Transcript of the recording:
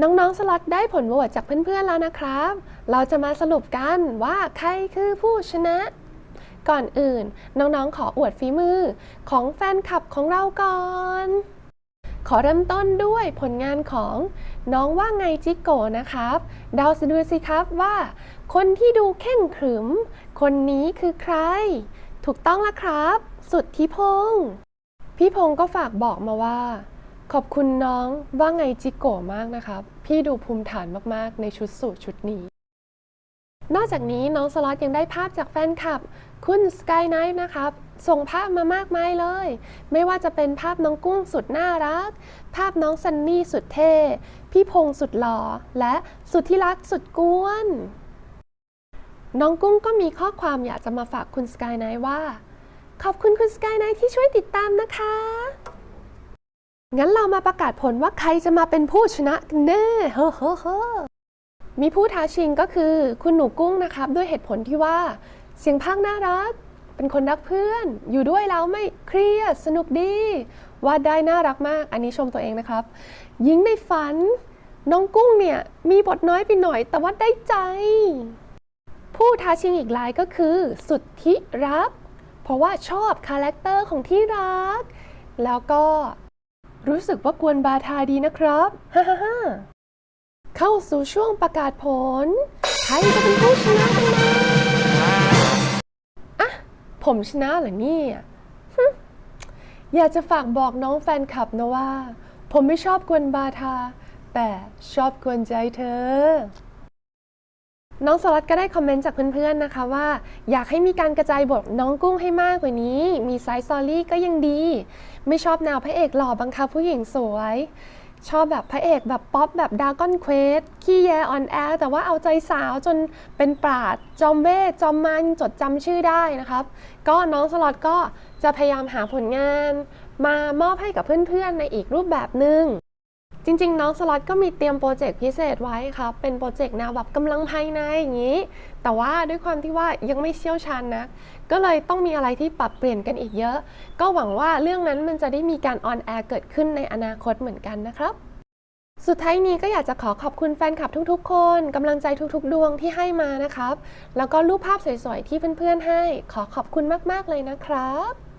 น้องๆ สล็อตได้ผลโหวตจากเพื่อนๆ แล้วนะครับ เราจะมาสรุปกันว่าใครคือผู้ชนะ ก่อนอื่น น้องๆ ขออวดฝีมือของแฟนคลับของเราก่อน ขอเริ่มต้นด้วยผลงานของน้องว่าไงจิโกนะครับ เดาสิดูสิครับว่า คนที่ดูเข่งขรึม คนนี้คือใคร ถูกต้องแล้วครับ สุดที่พงษ์พี่พงษ์ก็ฝากบอกมาว่า ขอบคุณน้องว่าไงจิโกะมากนะครับ พี่ดูภูมิฐานมากๆ ในชุดสูทชุดนี้ นอกจากนี้น้องสล็อตยังได้ภาพจากแฟนคลับ คุณสกายไนท์นะครับ ส่งภาพมามากมายเลย ไม่ว่าจะเป็นภาพน้องกุ้งสุดน่ารัก ภาพน้องซันนี่สุดเท่ พี่พงสุดหล่อ และสุดที่รักสุดกวนน้องกุ้งก็มีข้อความอยากจะมาฝากคุณสกายไนท์ว่า ขอบคุณคุณสกายไนท์ที่ช่วยติดตามนะคะ งั้นเรามาประกาศผลว่าใครจะมาเป็นผู้ชนะกันแน่เฮ้อเฮ้อเฮ้อมีผู้ท้าชิงก็คือคุณหนูกุ้งนะครับ ด้วยเหตุผลที่ว่า เสียงภาคน่ารัก เป็นคนรักเพื่อน อยู่ด้วยแล้วไม่เครียดสนุกดีวาดได้น่ารักมาก อันนี้ชมตัวเองนะครับยิงในฝัน น้องกุ้งเนี่ย มีบทน้อยไปหน่อย แต่ว่าได้ใจ ผู้ท้าชิงอีกรายก็คือ สุดที่รัก เพราะว่าชอบคาแรคเตอร์ของที่รัก แล้วก็ รู้สึกว่ากวนบาทาดีนะครับฮ่าฮ่าฮ่าเข้าสู่ช่วงประกาศผล ใครจะเป็นผู้ชนะกันนะอะ ผมชนะเหรอเนี่ยฮึอยากจะฝากบอกน้องแฟนคลับนะว่า ผมไม่ชอบกวนบาทา แต่ชอบกวนใจเธอ น้องสลัดก็ได้คอมเมนต์จากเพื่อนๆนะคะว่า อยากให้มีการกระจายบทน้องกุ้งให้มากกว่านี้ มีไซส์ซอรี่ก็ยังดี ไม่ชอบแนวพระเอกหล่อบังคับผู้หญิงสวย ชอบแบบพระเอกแบบป๊อปแบบดากอนเควสขี้แยออนแอร์แต่ว่าเอาใจสาวจนเป็นปราดจอมเวทจอมมันจดจำชื่อได้นะครับ ก็น้องสล็อตก็จะพยายามหาผลงาน มามอบให้กับเพื่อนๆในอีกรูปแบบหนึ่ง จริง ๆ น้องสล็อตก็มีเตรียมโปรเจกต์พิเศษไว้ครับเป็นโปรเจกต์แนวแบบกำลังภายในอย่างนี้ แต่ว่าด้วยความที่ว่ายังไม่เชี่ยวชาญนะก็เลยต้องมีอะไรที่ปรับเปลี่ยนกันอีกเยอะ ก็หวังว่าเรื่องนั้นมันจะได้มีการออนแอร์เกิดขึ้นในอนาคตเหมือนกันนะครับสุดท้ายนี้ก็อยากจะขอขอบคุณแฟนคลับทุกๆ คนกำลังใจทุกๆ ดวงที่ให้มานะครับ แล้วก็รูปภาพสวยๆ ที่เพื่อนๆให้ ขอขอบคุณมากๆเลยนะครับ